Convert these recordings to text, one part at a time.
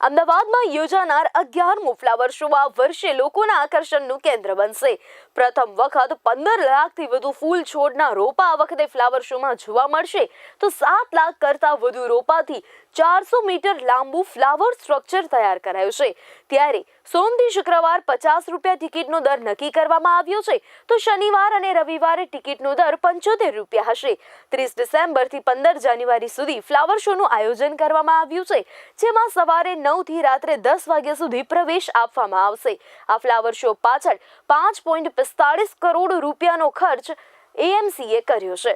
અમદાવાદમાં યોજાનાર અગિયારમું ફ્લાવર શો આ વર્ષે લોકોના આકર્ષણનું કેન્દ્ર બનશે. પ્રથમ વખત પંદર લાખથી વધુ ફૂલ છોડના રોપા આ વખતે ફ્લાવર શોમાં જોવા મળશે. તો સાત લાખ કરતાં વધુ રોપાથી ચારસો મીટર લાંબુ ફ્લાવર સ્ટ્રક્ચર તૈયાર કરાયું છે. ત્યારે સોમથી શુક્રવાર પચાસ રૂપિયા ટિકિટનો દર નક્કી કરવામાં આવ્યો છે. તો શનિવાર અને રવિવારે ટિકિટનો દર પંચોતેર રૂપિયા હશે. ત્રીસ ડિસેમ્બરથી પંદર જાન્યુઆરી સુધી ફ્લાવર શોનું આયોજન કરવામાં આવ્યું છે. જેમાં સવારે નવથી રાત્રે દસ વાગ્યા સુધી પ્રવેશ આપવામાં આવશે. આ ફ્લાવર શો પાછળ પાંચ પોઈન્ટ પિસ્તાળીસ કરોડ રૂપિયાનો ખર્ચ એએમસીએ કર્યો છે.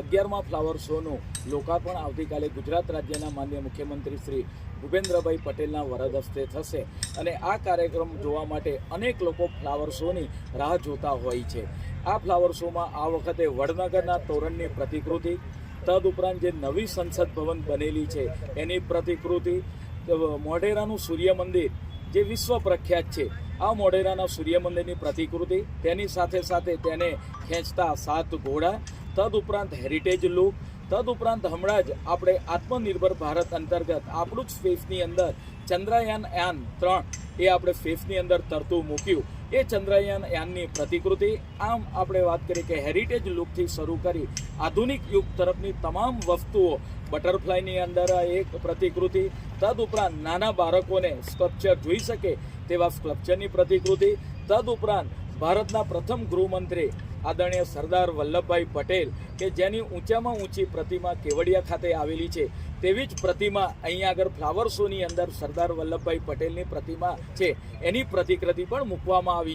અગિયારમાં ફ્લાવર શોનું લોકાર્પણ આવતીકાલે ગુજરાત રાજ્યના માન્ય મુખ્યમંત્રી શ્રી ભૂપેન્દ્રભાઈ પટેલના વરદ હસ્તે થશે અને આ કાર્યક્રમ જોવા માટે અનેક લોકો ફ્લાવર શોની રાહ જોતા હોય છે. આ ફ્લાવર શોમાં આ વખતે વડનગરના તોરણની પ્રતિકૃતિ તદુપરાંત જે નવી સંસદ ભવન બનેલી છે, એની પ્રતિકૃતિ મોઢેરાનું સૂર્ય મંદિર જે વિશ્વ પ્રખ્યાત છે, આ મોઢેરાના સૂર્ય મંદિરની પ્રતિકૃતિ, તેની સાથે સાથે તેને ખેંચતા સાત ઘોડા, તદુપરાંત હેરિટેજ લુક તદુપરાંત હમણાં જ આપણે આત્મનિર્ભર ભારત અંતર્ગત આપણું જ ફેફની અંદર ચંદ્રયાન યાન ત્રણ એ આપણે ફેફની અંદર તરતું મૂક્યું. એ ચંદ્રયાન યાનની પ્રતિકૃતિ. આમ આપણે વાત કરી કે હેરિટેજ લુકથી શરૂ કરી આધુનિક યુગ તરફની તમામ વસ્તુઓ બટરફ્લાયની અંદર એક પ્રતિકૃતિ. તદઉપરાંત નાના બાળકોને સ્કલ્પચર જોઈ શકે તેવા સ્કલ્પચરની પ્રતિકૃતિ. તદઉપરાંત ભારતના પ્રથમ ગૃહમંત્રી આદરણીય સરદાર વલ્લભભાઈ પટેલ કે જેની ઊંચામાં ઊંચી પ્રતિમા કેવડિયા ખાતે આવેલી છે. તેવી જ પ્રતિમા અહીંયા આગળ ફ્લાવર શોની અંદર સરદાર વલ્લભભાઈ પટેલની પ્રતિમા છે. એની પ્રતિકૃતિ પણ મૂકવામાં આવી